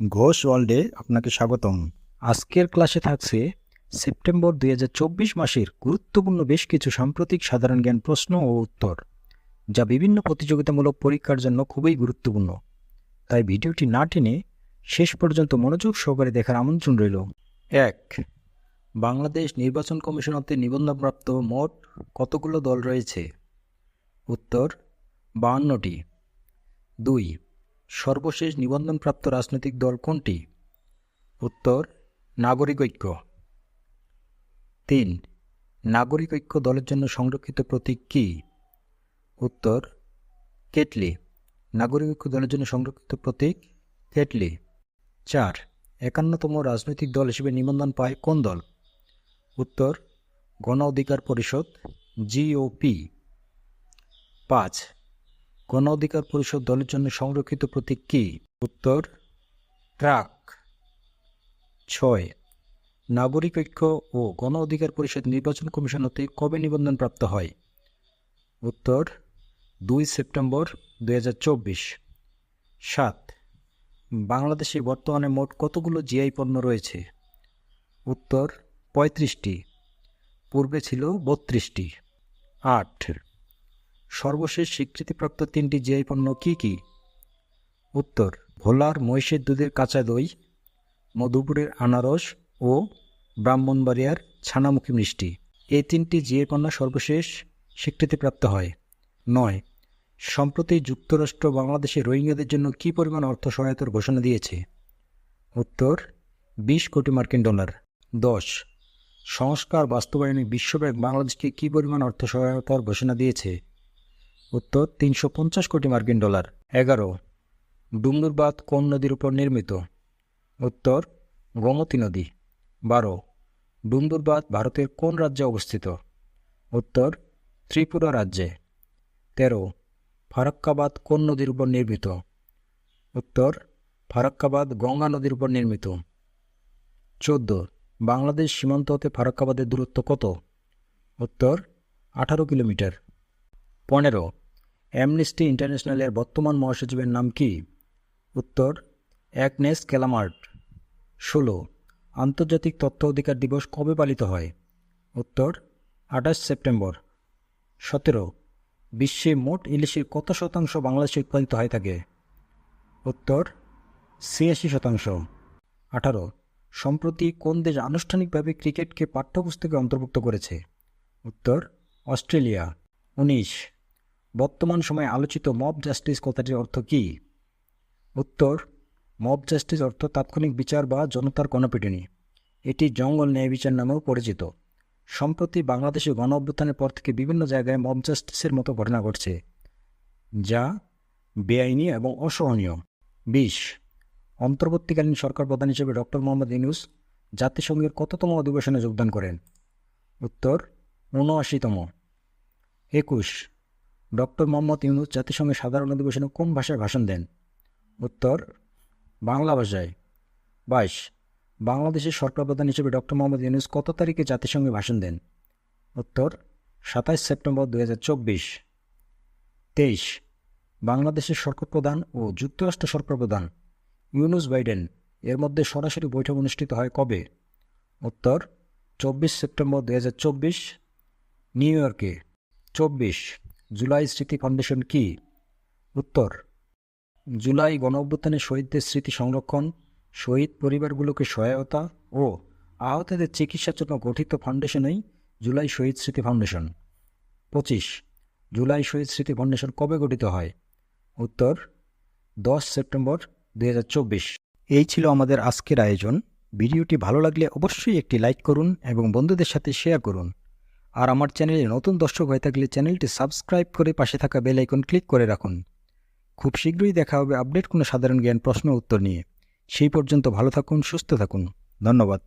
ঘোষ ওয়ার্ল্ডে আপনাকে স্বাগতম। আজকের ক্লাসে থাকছে সেপ্টেম্বর দুই হাজার চব্বিশ মাসের গুরুত্বপূর্ণ বেশ কিছু সাম্প্রতিক সাধারণ জ্ঞান প্রশ্ন ও উত্তর, যা বিভিন্ন প্রতিযোগিতামূলক পরীক্ষার জন্য খুবই গুরুত্বপূর্ণ। তাই ভিডিওটি না টেনে শেষ পর্যন্ত মনোযোগ সহকারে দেখার আমন্ত্রণ রইল। এক, বাংলাদেশ নির্বাচন কমিশন হতে নিবন্ধনপ্রাপ্ত মোট কতগুলো দল রয়েছে? উত্তর, বাহান্নটি। দুই সর্বশেষ নিবন্ধনপ্রাপ্ত রাজনৈতিক দল কোনটি? উত্তর, নাগরিক ঐক্য। তিন, নাগরিক ঐক্য দলের জন্য সংরক্ষিত প্রতীক কী? উত্তর, কেটলি। নাগরিক ঐক্য দলের জন্য সংরক্ষিত প্রতীক কেটলি। চার, একান্নতম রাজনৈতিক দল হিসেবে নিবন্ধন পায় কোন দল? উত্তর, গণ অধিকার পরিষদ, জিওপি। পাঁচ গণ অধিকার পরিষদ দলের জন্য সংরক্ষিত প্রতীক কী? উত্তর, ট্রাক। ছয়, নাগরিক ঐক্য ও গণ অধিকার পরিষদ নির্বাচন কমিশন হতে কবে নিবন্ধন প্রাপ্ত হয়? উত্তর, দুই সেপ্টেম্বর দুই সাত, বাংলাদেশে বর্তমানে মোট কতগুলো জিআই পণ্য রয়েছে? উত্তর, পঁয়ত্রিশটি। পূর্বে ছিল বত্রিশটি। আট সর্বশেষ স্বীকৃতিপ্রাপ্ত তিনটি জিআই পণ্য কী কী? উত্তর, ভোলার মহিষের দুধের কাঁচা দই, মধুপুরের আনারস ও ব্রাহ্মণবাড়িয়ার ছানামুখী মিষ্টি। এই তিনটি জিআই পণ্য সর্বশেষ স্বীকৃতিপ্রাপ্ত হয়। নয়, সম্প্রতি যুক্তরাষ্ট্র বাংলাদেশে রোহিঙ্গাদের জন্য কী পরিমাণ অর্থ সহায়তার ঘোষণা দিয়েছে? উত্তর, বিশ কোটি মার্কিন ডলার। দশ, সংস্কার বাস্তবায়নে বিশ্বব্যাংক বাংলাদেশকে কী পরিমাণ অর্থ সহায়তার ঘোষণা দিয়েছে? উত্তর তিনশো পঞ্চাশ কোটি মার্কিন ডলার। এগারো ডুমদুরবাদ কোন নদীর উপর নির্মিত? উত্তর, গোমতী নদী। বারো ডুমদুরবাদ ভারতের কোন রাজ্যে অবস্থিত? উত্তর, ত্রিপুরা রাজ্যে। তেরো, ফারাক্কাবাদ কোন নদীর উপর নির্মিত? উত্তর, ফারাক্কাবাদ গঙ্গা নদীর উপর নির্মিত। চোদ্দ, বাংলাদেশ সীমান্ত হতে ফারাক্কাবাদের দূরত্ব কত? উত্তর, আঠারো কিলোমিটার। পনেরো অ্যামনেস্টি ইন্টারন্যাশনালের বর্তমান মহাসচিবের নাম কি? উত্তর অ্যাগনেস ক্যালামার্ট ষোলো, আন্তর্জাতিক তথ্য অধিকার দিবস কবে পালিত হয়? উত্তর, আঠাশ সেপ্টেম্বর। সতেরো, বিশ্বে মোট ইলিশের কত শতাংশ বাংলাদেশে উৎপাদিত হয়ে থাকে? উত্তর, ছিয়াশি শতাংশ। আঠারো, সম্প্রতি কোন দেশ আনুষ্ঠানিকভাবে ক্রিকেটকে পাঠ্যপুস্তকে অন্তর্ভুক্ত করেছে? উত্তর, অস্ট্রেলিয়া। উনিশ বর্তমান সময়ে আলোচিত মব জাস্টিস কথাটির অর্থ কী? উত্তর, মব জাস্টিস অর্থ তাৎক্ষণিক বিচার বা জনতার গণপিটুনি এটি জঙ্গল ন্যায় বিচার নামেও পরিচিত। সম্প্রতি বাংলাদেশে গণ অভ্যুত্থানের পর থেকে বিভিন্ন জায়গায় মব জাস্টিসের মতো ঘটনা ঘটছে, যা বেআইনি এবং অসহনীয়। বিশ, অন্তর্বর্তীকালীন সরকার প্রধান হিসেবে ডক্টর মোহাম্মদ ইউনুস জাতিসংঘের কততম অধিবেশনে যোগদান করেন? উত্তর উনআশিতম একুশ ডক্টর মোহাম্মদ ইউনুস জাতিসংঘের সাধারণ অধিবেশনে কোন ভাষায় ভাষণ দেন? উত্তর, বাংলা ভাষায়। বাইশ, বাংলাদেশের সরকার প্রধান হিসেবে ডক্টর মোহাম্মদ ইউনুস কত তারিখে জাতিসংঘে ভাষণ দেন? উত্তর, সাতাইশ সেপ্টেম্বর দু হাজার চব্বিশ। তেইশ, বাংলাদেশের সরকার প্রধান ও যুক্তরাষ্ট্র সরকার প্রধান ইউনুস বাইডেন এর মধ্যে সরাসরি বৈঠক অনুষ্ঠিত হয় কবে? উত্তর, চব্বিশ সেপ্টেম্বর দু হাজার চব্বিশ, নিউ ইয়র্কে। চব্বিশ জুলাই স্মৃতি ফাউন্ডেশন কি? উত্তর, জুলাই গণ অভ্যুত্থানের শহীদদের স্মৃতি সংরক্ষণ, শহীদ পরিবারগুলোকে সহায়তা ও আহতদের চিকিৎসার জন্য গঠিত ফাউন্ডেশনই জুলাই শহীদ স্মৃতি ফাউন্ডেশন। পঁচিশ, জুলাই শহীদ স্মৃতি ফাউন্ডেশন কবে গঠিত হয়? উত্তর, দশ সেপ্টেম্বর দু হাজার চব্বিশ। এই ছিল আমাদের আজকের আয়োজন। ভিডিওটি ভালো লাগলে অবশ্যই একটি লাইক করুন এবং বন্ধুদের সাথে শেয়ার করুন। আর আমার চ্যানেলে নতুন দর্শক হয়ে থাকলে চ্যানেলটি সাবস্ক্রাইব করে পাশে থাকা বেল আইকন ক্লিক করে রাখুন। খুব শীঘ্রই দেখা হবে আপডেট কোনো সাধারণ জ্ঞান প্রশ্ন উত্তর নিয়ে। সেই পর্যন্ত ভালো থাকুন, সুস্থ থাকুন। ধন্যবাদ।